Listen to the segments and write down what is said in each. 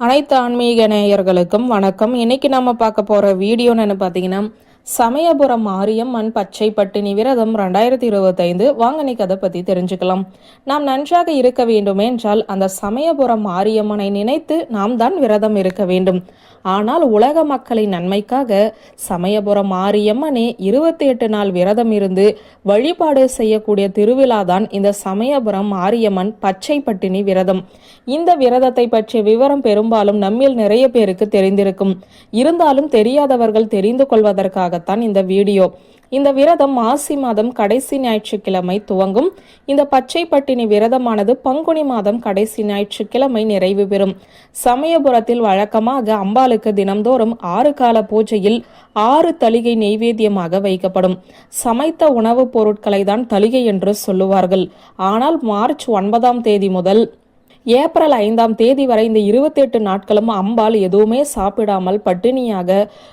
அனைத்து ஆன்மீக நேயர்களுக்கும் வணக்கம். இன்னைக்கு நம்ம பார்க்க போற வீடியோன்னு பார்த்தீங்கன்னா சமயபுரம் மாரியம்மன் பச்சை பட்டினி விரதம் ரெண்டாயிரத்தி இருபத்தைந்து வாங்க கதை அதை தெரிஞ்சுக்கலாம். நாம் நன்றாக இருக்க வேண்டும் என்றால் அந்த சமயபுரம் மாரியம்மனை நினைத்து நாம் தான் விரதம் இருக்க வேண்டும். ஆனால் உலக மக்களின் நன்மைக்காக சமயபுரம் மாரியம்மனே இருபத்தி எட்டு நாள் விரதம் இருந்து வழிபாடு செய்யக்கூடிய திருவிழா தான் இந்த சமயபுரம் மாரியம்மன் பச்சை பட்டினி விரதம். இந்த விரதத்தை பற்றிய விவரம் பெரும்பாலும் நம்மில் நிறைய பேருக்கு தெரிந்திருக்கும். இருந்தாலும் தெரியாதவர்கள் தெரிந்து கொள்வதற்காக கொள்வதற்காகத்தான் இந்த வீடியோ. இந்த விரதம் மாசி மாதம் கடைசி ஞாயிற்றுக்கிழமை துவங்கும். இந்த பச்சை பட்டினி விரதமானது பங்குனி மாதம் கடைசி ஞாயிற்றுக்கிழமை நிறைவு பெறும். சமயபுரத்தில் வழக்கமாக அம்பாளுக்கு தினம்தோறும் ஆறு கால பூஜையில் ஆறு தளிகை நெய்வேத்தியமாக வைக்கப்படும். சமைத்த உணவுப் பொருட்களை தான் தளிகை என்று சொல்லுவார்கள். ஆனால் மார்ச் ஒன்பதாம் தேதி முதல் ஏப்ரல் ஐந்தாம் தேதி வரை இந்த இருபத்தி எட்டு நாட்களும் அம்பாள் எதுவுமே சாப்பிடாமல் பட்டினியாக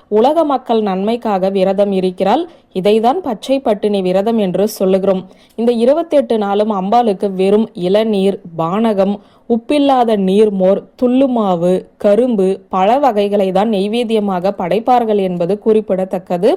உலக மக்கள் நன்மைக்காக விரதம் இருக்கிறாள். இதைதான் பச்சை பட்டினி விரதம் என்று சொல்லுகிறோம். இந்த இருபத்தி எட்டு நாளும் அம்பாளுக்கு வெறும் இளநீர் பானகம் உப்பில்லாத நீர்மோர் துள்ளுமாவு கரும்பு பழ வகைகளை தான் நெய்வேத்தியமாக படைப்பார்கள் என்பது குறிப்பிடத்தக்கது.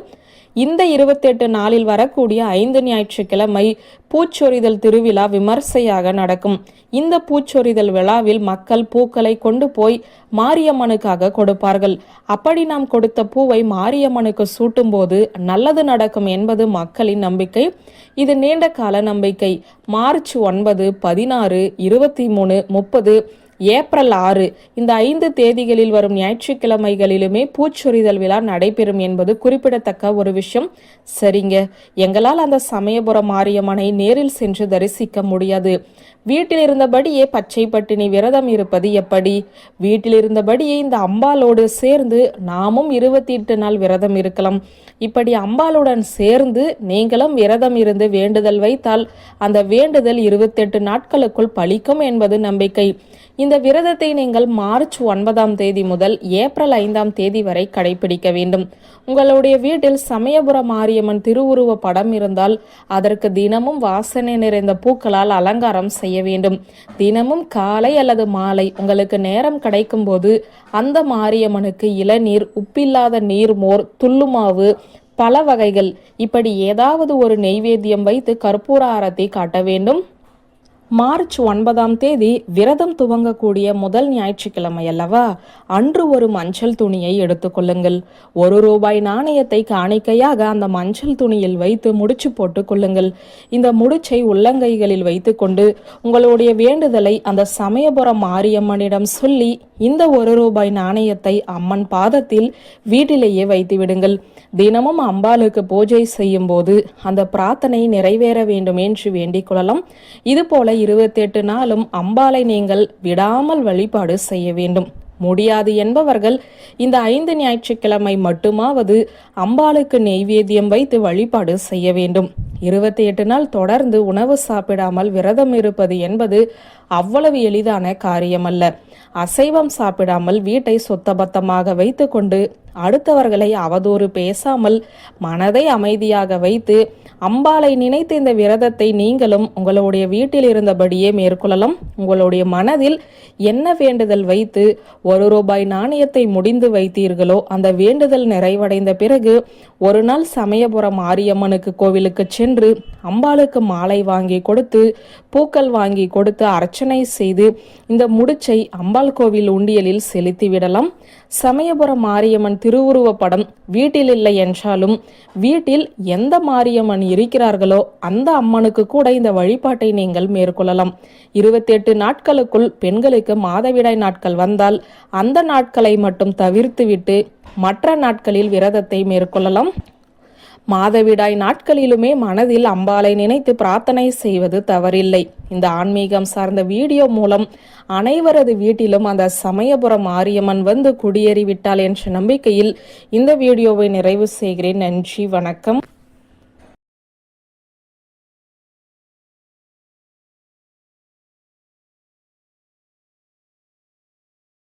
இந்த இருபத்தெட்டு நாளில் வரக்கூடிய ஐந்து ஞாயிற்றுக்கிழமை பூச்சொரிதல் திருவிழா விமர்சையாக நடக்கும். இந்த பூச்சொரிதல் விழாவில் மக்கள் பூக்களை கொண்டு போய் மாரியம்மனுக்காக கொடுப்பார்கள். அப்படி நாம் கொடுத்த பூவை மாரியம்மனுக்கு சூட்டும் போது நல்லது நடக்கும் என்பது மக்களின் நம்பிக்கை. இது நீண்ட கால நம்பிக்கை. மார்ச் ஒன்பது பதினாறு இருபத்தி மூணு முப்பது ஏப்ரல் ஆறு. இந்த ஐந்து தேதிகளில் வரும் ஞாயிற்றுக்கிழமைகளிலுமே பூச்சொரிதல் விழா நடைபெறும் என்பது குறிப்பிடத்தக்க ஒரு விஷயம். சரிங்க. எங்களால் அந்த சமயபுரம் மாரியம்மனை நேரில் சென்று தரிசிக்க முடியாது. வீட்டில் இருந்தபடியே பச்சை பட்டினி விரதம் இருப்பது எப்படி? வீட்டில் இருந்தபடியே இந்த அம்பாலோடு சேர்ந்து நாமும் இருபத்தி எட்டு நாள் விரதம் இருக்கலாம். இப்படி அம்பாளுடன் சேர்ந்து நீங்களும் விரதம் இருந்து வேண்டுதல் வைத்தால் அந்த வேண்டுதல் இருபத்தெட்டு நாட்களுக்குள் பலிக்கும் என்பது நம்பிக்கை. இந்த விரதத்தை நீங்கள் மார்ச் ஒன்பதாம் தேதி முதல் ஏப்ரல் ஐந்தாம் தேதி வரை கடைபிடிக்க வேண்டும். உங்களுடைய வீட்டில் சமயபுர மாரியம்மன் திருவுருவ படம் இருந்தால் அதற்கு தினமும் வாசனை நிறைந்த பூக்களால் அலங்காரம் செய்ய வேண்டும். தினமும் காலை அல்லது மாலை உங்களுக்கு நேரம் கிடைக்கும் போது அந்த மாரியம்மனுக்கு இளநீர் உப்பில்லாத நீர்மோர் துள்ளுமாவு பல வகைகள் இப்படி ஏதாவது ஒரு நெய்வேத்தியம் வைத்து கற்பூர ஆரத்தை காட்ட வேண்டும். மார்ச் ஒன்பதாம் தேதி விரதம் துவங்கக்கூடிய முதல் ஞாயிற்றுக்கிழமை அல்லவா அன்று ஒரு மஞ்சள் துணியை எடுத்துக்கொள்ளுங்கள் ஒரு ரூபாய் நாணயத்தை காணிக்கையாக அந்த மஞ்சள் துணியில் வைத்து முடிச்சு போட்டு கொள்ளுங்கள். இந்த முடிச்சை உள்ளங்கைகளில் வைத்துக்கொண்டு உங்களுடைய வேண்டுதலை அந்த சமயபுரம் மாரியம்மனிடம் சொல்லி இந்த ஒரு ரூபாய் நாணயத்தை அம்மன் பாதத்தில் வீட்டிலேயே வைத்து விடுங்கள். தினமும் அம்பாளுக்கு பூஜை செய்யும் போது அந்த பிரார்த்தனை நிறைவேற வேண்டும் என்று வேண்டிக் கொள்ளலாம். இதுபோல போல இருபத்தி எட்டு நாளும் அம்பாளை நீங்கள் விடாமல் வழிபாடு செய்ய வேண்டும். முடியாது என்பவர்கள் இந்த ஐந்து ஞாயிற்றுக்கிழமை மட்டுமாவது அம்பாளுக்கு நெய்வேத்தியம் வைத்து வழிபாடு செய்ய வேண்டும். இருபத்தி எட்டு நாள் தொடர்ந்து உணவு சாப்பிடாமல் விரதம் இருப்பது என்பது அவ்வளவு எளிதான காரியமல்ல. அசைவம் சாப்பிடாமல் வீட்டை சுத்தபத்தமாக வைத்துக்கொண்டு அடுத்தவர்களை அவதூறு பேசாமல் மனதை அமைதியாக வைத்து அம்பாளை நினைத்து இந்த விரதத்தை நீங்களும் உங்களுடைய வீட்டில் இருந்தபடியே மேற்கொள்ளலாம். உங்களுடைய மனதில் என்ன வேண்டுதல் வைத்து ஒரு ரூபாய் நாணயத்தை முடிந்து வைத்தீர்களோ அந்த வேண்டுதல் நிறைவடைந்த பிறகு ஒரு நாள் சமயபுரம் மாரியம்மனுக்கு கோவிலுக்கு சென்று அம்பாளுக்கு மாலை வாங்கி கொடுத்து பூக்கள் வாங்கி கொடுத்து அர்ச்சனை செய்து இந்த முடிச்சை அம்பாள் கோவில் உண்டியலில் செலுத்தி விடலாம். சமயபுரம் மாரியம்மன் திருவுருவ படம் வீட்டில் இல்லை என்றாலும் வீட்டில் எந்த மாரியம்மன் இருக்கிறார்களோ அந்த அம்மனுக்கு கூட இந்த வழிபாட்டை நீங்கள் மேற்கொள்ளலாம். இருபத்தி எட்டு நாட்களுக்குள் பெண்களுக்கு மாதவிடாய் நாட்கள் வந்தால் அந்த நாட்களை மட்டும் தவிர்த்துவிட்டு மற்ற நாட்களில் விரதத்தை மேற்கொள்ளலாம். மாதவிடாய் நாட்களிலுமே மனதில் அம்பாளை நினைத்து பிரார்த்தனை செய்வது தவறில்லை. இந்த ஆன்மீகம் சார்ந்த வீடியோ மூலம் அனைவரது வீட்டிலும் அந்த சமயபுரம் மாரியம்மன் வந்து குடியேறிவிட்டாள் என்ற நம்பிக்கையில் இந்த வீடியோவை நிறைவு செய்கிறேன். நன்றி வணக்கம்.